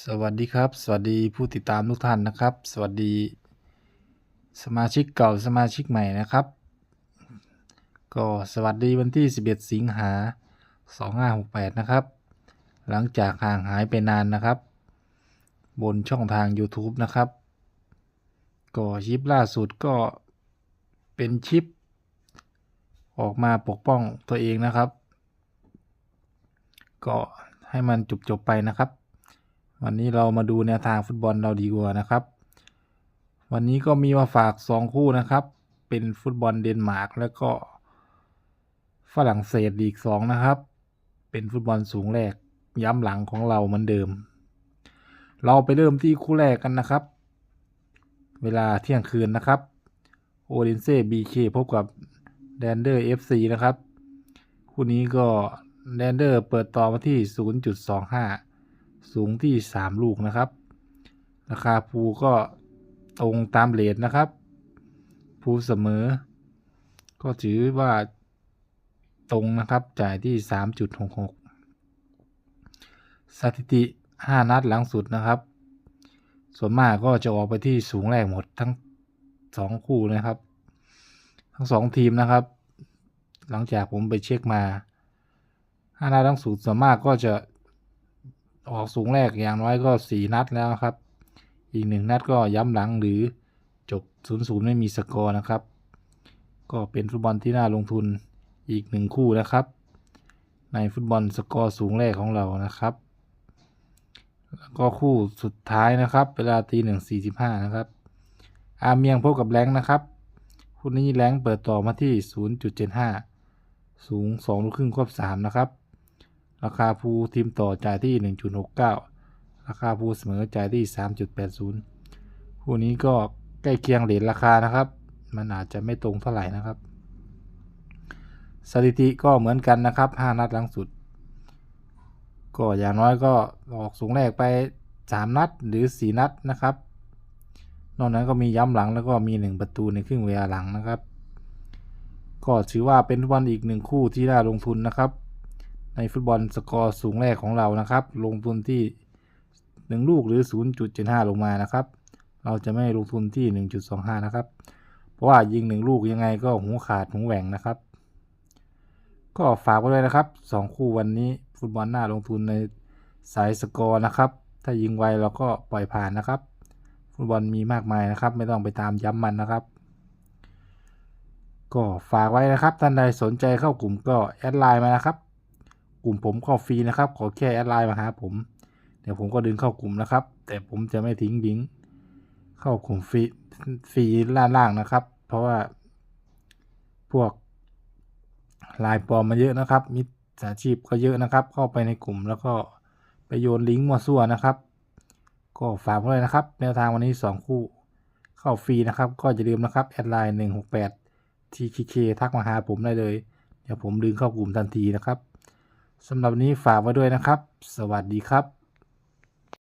สวัสดีครับ สวัสดีผู้ติดตามทุกท่านนะครับ สวัสดี สมาชิกเก่าสมาชิกใหม่นะครับ ก็สวัสดีวันที่ 11 สิงหา 2568 นะครับ หลังจากห่างหายไปนานนะครับ บนช่องทาง YouTube นะครับ ก็ชิปล่าสุดก็เป็นชิป ออกมาปกป้องตัวเองนะครับ ก็ให้มันจบๆไปนะครับ วันนี้เรามาดูแนวทางฟุตบอลเราดีกว่านะครับ วันนี้ก็มีมาฝาก 2 คู่นะครับ เป็นฟุตบอลเดนมาร์กแล้วก็ ฝรั่งเศสลีก2นะครับ เป็นฟุตบอลสูงแรกย้ำหลังของเราเหมือนเดิม เราไปเริ่มที่คู่แรกกันนะครับ เวลาเที่ยงคืนนะครับ โอเดนเซ่บีเคพบกับแดนเดอร์เอฟซีนะครับ คู่นี้ก็แดนเดอร์เปิดต่อมาที่ 0.25 สูงที่ 3 ลูกนะครับ ราคาภูก็ตรงตามเลทนะครับ ภูเสมอ ก็ถือว่าตรงนะครับจ่ายที่ 3.66 สถิติ 5 นัดหลังสุดนะครับ ส่วนมากก็จะออกไปที่สูงแรกหมดทั้ง 2 คู่นะครับ ทั้ง 2 ทีมนะครับ หลังจากผมไปเช็คมา5นัดหลังสุดส่วนมากก็จะ ออกสูงแรกอย่างน้อยก็4นัดแล้วครับ อีกหนึ่งนัดก็ย้ำหลังหรือจบ0-0ไม่มีสกอร์นะครับ ก็เป็นฟุตบอลที่น่าลงทุนอีกหนึ่งคู่นะครับ ในฟุตบอลสกอร์สูงแรกของเรานะครับแล้วก็คู่สุดท้ายนะครับ เวลาตีหนึ่งสี่สิบห้านะครับ อาเมียงพบกับแรงนะครับคู่นี้แรงเปิดต่อมาที่0.75สูง2ลูกครึ่งควบ3นะครับ ราคาภูทีมต่อจ่ายที่ 1.69 ราคาภูเสมอจ่ายที่ 3.80คู่นี้ก็ใกล้เคียงเหรียญราคานะครับ มันอาจจะไม่ตรงเท่าไหร่นะครับ สถิติก็เหมือนกันนะครับ 5 นัดหลังสุด ก็อย่างน้อยก็ออกสูงแรกไป 3 นัดหรือ 4 นัดนะครับ นอกนั้นก็มีย้ำหลังแล้วก็มี 1 ประตูในครึ่งเวลาหลังนะครับ ก็ถือว่าเป็นฟุตบอลอีกหนึ่งคู่ที่น่าลงทุนนะครับ ในฟุตบอลสกอร์สูงแรกของเรานะครับ ลงทุนที่ 1 ลูกหรือ 0.75 ลงมานะครับ เราจะไม่ลงทุนที่ 1.25 นะครับ เพราะว่ายิง 1 ลูกยังไงก็หูขาดหูแหว่งนะครับ ก็ฝากไว้เลยนะครับ 2 คู่วันนี้ฟุตบอลน่าลงทุนในสายสกอร์นะครับ ถ้ายิงไวเราก็ปล่อยผ่านนะครับ ฟุตบอลมีมากมายนะครับ ไม่ต้องไปตามย้ำมันนะครับก็ฝากไว้นะครับ ท่านใดสนใจเข้ากลุ่มก็แอดไลน์มานะครับ กลุ่มผมเข้าฟรีนะครับ ขอแค่แอดไลน์มาหาผม เดี๋ยวผมก็ดึงเข้ากลุ่มนะครับ แต่ผมจะไม่ทิ้งลิงก์เข้ากลุ่มฟรีฟรีล่างๆนะครับ เพราะว่า พวกลายปลอมมาเยอะนะครับ มิจฉาชีพก็เยอะนะครับ เข้าไปในกลุ่มแล้วก็ไปโยนลิงก์มั่วซั่วนะครับ ก็ฝากไว้เลยนะครับ แนวทางวันนี้ 2 คู่เข้าฟรีนะครับ ก็อย่าลืมนะครับแอดไลน์168 TKK ทักมาหาผมได้เลย เดี๋ยวผมดึงเข้ากลุ่มทันทีนะครับ สำหรับวันนี้ฝากไว้ด้วยนะครับ สวัสดีครับ